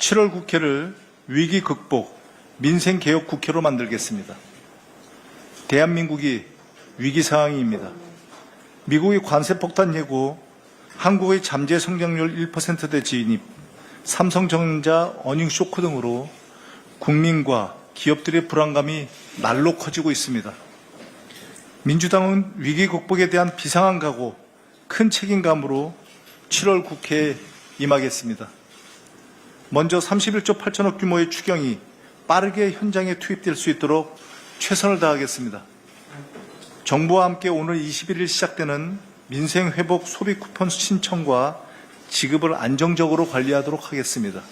7월 국회를 위기 극복, 민생 개혁 국회로 만들겠습니다. 대한민국이 위기 상황입니다. 미국의 관세 폭탄 예고, 한국의 잠재 성장률 1%대 진입, 삼성전자 어닝 쇼크 등으로 국민과 기업들의 불안감이 날로 커지고 있습니다. 민주당은 위기 극복에 대한 비상한 각오, 큰 책임감으로 7월 국회에 임하겠습니다. 먼저 31조 8천억 규모의 추경이 빠르게 현장에 투입될 수 있도록 최선을 다하겠습니다. 정부와 함께 오늘 21일 시작되는 민생 회복 소비 쿠폰 신청과 지급을 안정적으로 관리하도록 하겠습니다.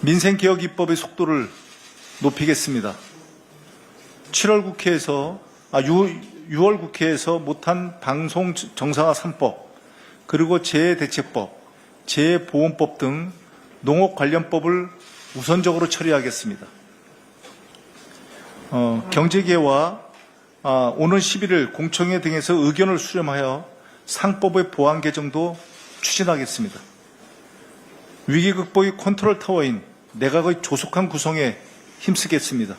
민생 개혁 입법의 속도를 높이겠습니다. 7월 국회에서 아 6, 월 국회에서 못한 방송 정상화 3법 그리고 재해대책법, 재해보험법 등 농업 관련법을 우선적으로 처리하겠습니다. 어, 경제계와 아, 오는 11일 공청회 등에서 의견을 수렴하여 상법의 보완 개정도 추진하겠습니다. 위기 극복의 컨트롤 타워인 내각의 조속한 구성에 힘쓰겠습니다.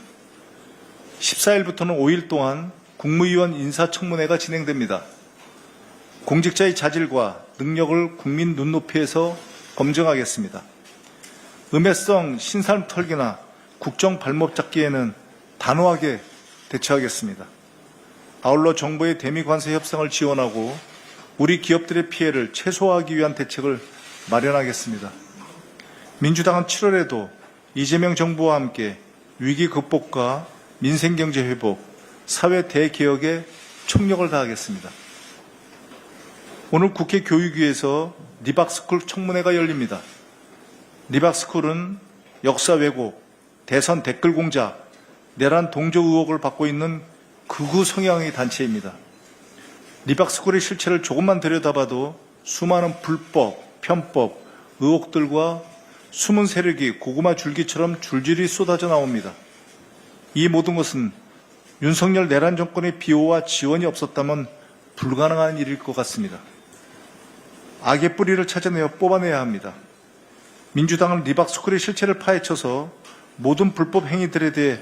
14일부터는 5일 동안 국무위원 인사청문회가 진행됩니다. 공직자의 자질과 능력을 국민 눈높이에서 검증하겠습니다. 음해성 신상 털기나 국정 발목 잡기에는 단호하게 대처하겠습니다. 아울러 정부의 대미 관세 협상을 지원하고 우리 기업들의 피해를 최소화하기 위한 대책을 마련하겠습니다. 민주당은 7월에도 이재명 정부와 함께 위기 극복과 민생경제 회복, 사회 대개혁에 총력을 다하겠습니다. 오늘 국회 교육위에서 리박스쿨 청문회가 열립니다. 리박스쿨은 역사 왜곡, 대선 댓글 공작, 내란 동조 의혹을 받고 있는 극우 성향의 단체입니다. 리박스쿨의 실체를 조금만 들여다봐도 수많은 불법, 편법, 의혹들과 숨은 세력이 고구마 줄기처럼 줄줄이 쏟아져 나옵니다. 이 모든 것은 윤석열 내란 정권의 비호와 지원이 없었다면 불가능한 일일 것 같습니다. 악의 뿌리를 찾아내어 뽑아내야 합니다. 민주당은 리박스쿨의 실체를 파헤쳐서 모든 불법 행위들에 대해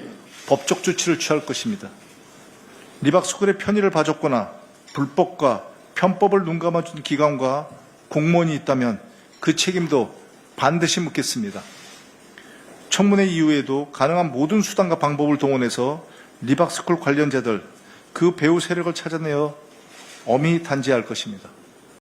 법적 조치를 취할 것입니다. 리박스쿨의 편의를 봐줬거나 불법과 편법을 눈감아준 기관과 공무원이 있다면 그 책임도 반드시 묻겠습니다. 청문회 이후에도 가능한 모든 수단과 방법을 동원해서 리박스쿨 관련자들 그 배후 세력을 찾아내어 엄히 단죄할 것입니다.